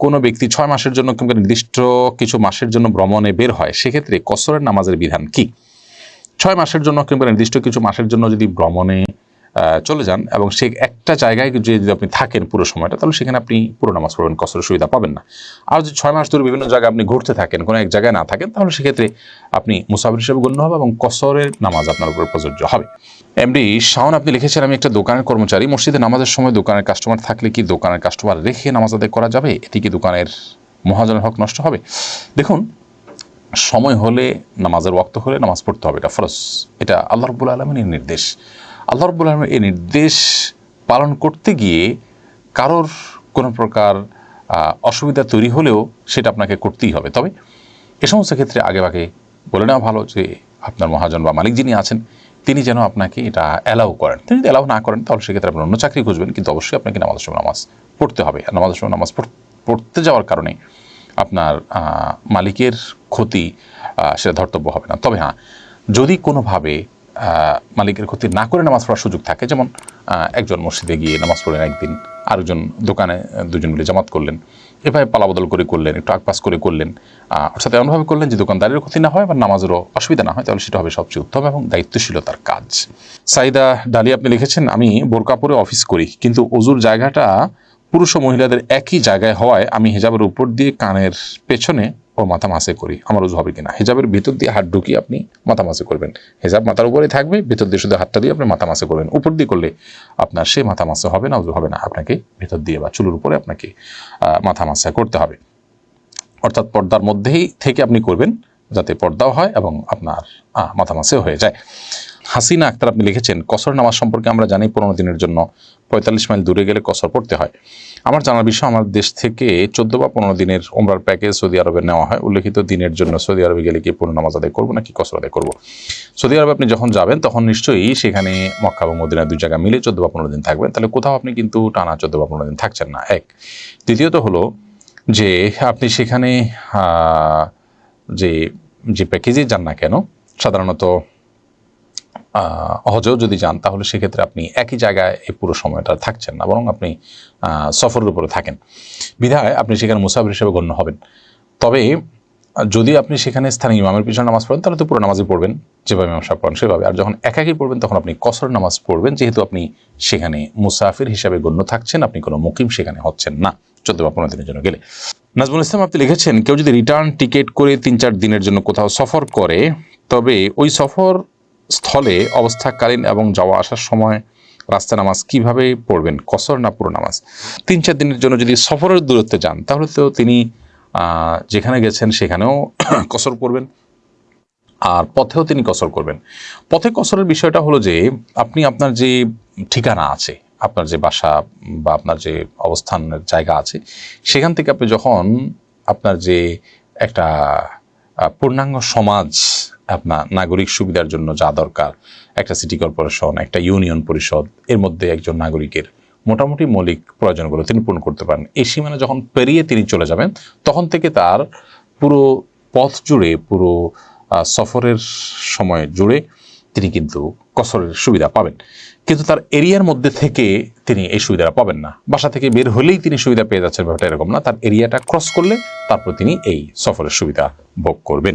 কোনো ব্যক্তি ছয় মাসের জন্য কিংবা নির্দিষ্ট কিছু মাসের জন্য ভ্রমণে বের হয়, সেক্ষেত্রে কসরের নামাজের বিধান কি? ছয় মাসের জন্য কিংবা নির্দিষ্ট কিছু মাসের জন্য যদি ভ্রমণে চলে যান এবং সে একটা জায়গায় যদি আপনি থাকেন পুরো সময়টা, তাহলে সেখানে আপনি পুরো নামাজ পড়বেন, কসরের সুবিধা পাবেন না। আর যদি ছয় মাস ধরে বিভিন্ন জায়গায় আপনি ঘুরতে থাকেন, কোনো এক জায়গায় না থাকেন, তাহলে সেক্ষেত্রে আপনি মুসাফির হিসেবে গণ্য হবে এবং কসরের নামাজ আপনার উপর প্রযোজ্য হবে। এমডি শাওন, আপনি লিখেছেন, আমি একটা দোকানের কর্মচারী, মসজিদে নামাজের সময় দোকানের কাস্টমার থাকলে কি দোকানের কাস্টমার রেখে নামাজ আদায় করা যাবে? এটি কি দোকানের মহাজনের হক নষ্ট হবে? দেখুন, সময় হলে, নামাজের ওয়াক্ত হলে নামাজ পড়তে হবে, এটা ফরজ। এটা আল্লাহ রব্বুল আলমিনের নির্দেশ। আল্লাহ রব্বুল আলমের এই নির্দেশ পালন করতে গিয়ে কারোর কোনো প্রকার অসুবিধা তৈরি হলেও সেটা আপনাকে করতেই হবে। তবে এ সমস্ত ক্ষেত্রে আগে আগে বলে নেওয়া ভালো যে আপনার মহাজন বা মালিক যিনি আছেন, তিনি যেন আপনাকে এটা অ্যালাউ করেন। তিনি যদি অ্যালাউ না করেন, তাহলে সেক্ষেত্রে আপনি অন্য চাকরি খুঁজবেন, কিন্তু অবশ্যই আপনাকে নামাজের সময় নামাজ পড়তে হবে। আর নামাজের সময় নামাজ পড়- পড়তে যাওয়ার কারণে আপনার মালিকের ক্ষতি সেটা ধর্তব্য হবে না। তবে হ্যাঁ যদি কোনোভাবে মালিকের ক্ষতি না করে নামাজ পড়ার সুযোগ থাকে। যেমন একজন মসজিদে গিয়ে নামাজ পড়লেন একদিন, আরেকজন দোকানে দুজন মিলে জামাত করলেন। এভাবে পালাবদল করে করলেন, একটু আকপাস করে করলেন। অর্থাৎ এমনভাবে করলেন যে দোকানদারের ক্ষতি না হয় বা নামাজেরও অসুবিধা না হয়, তাহলে সেটা হবে সবচেয়ে উত্তম এবং দায়িত্বশীলতার কাজ। সাইদা ডালি, আপনি লিখেছেন, আমি বোরকা পরে অফিস করি, কিন্তু অজুর জায়গাটা পুরুষ ও মহিলাদের একই জায়গায় হওয়ায় আমি হেজাবের উপর দিয়ে কানের পেছনে ও মাথা মাসে করি, আমার উজু হবে কিনা? হেজাবের ভিতর দিয়ে হাত ঢুকিয়ে আপনি মাথা মাসে করবেন। হেজাব মাথার উপরে থাকবে, ভিতর দিয়ে শুধু হাতটা দিয়ে আপনি মাথা মাসে করবেন। উপর দিয়ে করলে আপনার সে মাথা মাসে হবে না, উজু হবে না, আপনাকে ভেতর দিয়ে বা চুলের উপরে আপনাকে মাথা মাসা করতে হবে। অর্থাৎ পর্দার মধ্যেই থেকে আপনি করবেন, যাতে পর্দাও হয় এবং আপনার মাথা মাসেও হয়ে যায়। হাসিনা আক্তার আপনি লিখেছেন, কসর নামাজ সম্পর্কে আমরা জানি পনেরো দিনের জন্য পঁয়তাল্লিশ মাইল দূরে গেলে কসর পড়তে হয়। আমার জানার বিষয়, আমার দেশ থেকে চোদ্দ বা পনেরো দিনের ওমরার প্যাকেজ সৌদি আরবে নেওয়া হয়। উল্লেখিত দিনের জন্য সৌদি আরবে গেলে কি পূর্ণ নামাজ আদায় করব নাকি কসর আদায় করব? সৌদি আরবে আপনি যখন যাবেন, তখন নিশ্চয়ই সেখানে মক্কা এবং মদিনা দুই জায়গা মিলে চোদ্দ বা পনেরো দিন থাকবেন। তাহলে কোথাও আপনি কিন্তু টানা চোদ্দ বা পনেরো দিন থাকছেন না। এক। দ্বিতীয়ত হলো যে আপনি সেখানে যে যে প্যাকেজে যান না কেন, সাধারণত আহ, অহজেও যদি যান তাহলে সেক্ষেত্রে আপনি একই জায়গায় এই পুরো সময়টা থাকছেন না বরং আপনি সফরের উপরে থাকেন। বিধায় আপনি সেখানে মুসাফির হিসেবে গণ্য হবেন। তবে যদি আপনি সেখানে স্থানীয় ইমামের পিছনে নামাজ পড়েন তাহলে তো পুরো নামাজই পড়বেন যেভাবে ইমাম সাহেব পড়েন সেভাবে। আর যখন একাকি পড়বেন তখন আপনি কসর নামাজ পড়বেন যেহেতু আপনি সেখানে মুসাফির হিসাবে গণ্য থাকছেন আপনি কোনো মুকিম সেখানে হচ্ছেন না। চোদ্দ বা পনেরো দিনের জন্য গেলে। নাজমুল ইসলাম আপনি লিখেছেন কেউ যদি রিটার্ন টিকিট করে তিন চার দিনের জন্য কোথাও সফর করে তবে ওই সফর স্থলে অবস্থাকালীন এবং যাওয়া আসার সময় রাস্তা নামাজ কীভাবে পড়বেন? কসর না পুরো নামাজ? তিন চার দিনের জন্য যদি সফরের দূরত্বে যান, তাহলে তো তিনি যেখানে গেছেন সেখানেও কসর করবেন আর পথেও তিনি কসর করবেন। পথে কসরের বিষয়টা হলো যে, আপনি আপনার যে ঠিকানা আছে, আপনার যে বাসা বা আপনার যে অবস্থানের জায়গা আছে, সেখান থেকে আপনি যখন আপনার যে একটা পূর্ণাঙ্গ সমাজ আপনার নাগরিক সুবিধার জন্য যা দরকার, একটা সিটি কর্পোরেশন একটা ইউনিয়ন পরিষদ, এর মধ্যে একজন নাগরিকের মোটামুটি মৌলিক প্রয়োজনগুলো তিনি পূরণ করতে পারেন। এই সীমানা যখন পেরিয়ে তিনি চলে যাবেন, তখন থেকে তার পুরো পথ জুড়ে, পুরো সফরের সময় জুড়ে তিনি কিন্তু কসরের সুবিধা পাবেন। কিন্তু তার এরিয়ার মধ্যে থেকে তিনি এই সুবিধাটা পাবেন না। বাসা থেকে বের হলেই তিনি সুবিধা পেয়ে যাচ্ছেন, ব্যাপারটা এরকম না। তার এরিয়াটা ক্রস করলে তারপর তিনি এই সফরের সুবিধা ভোগ করবেন।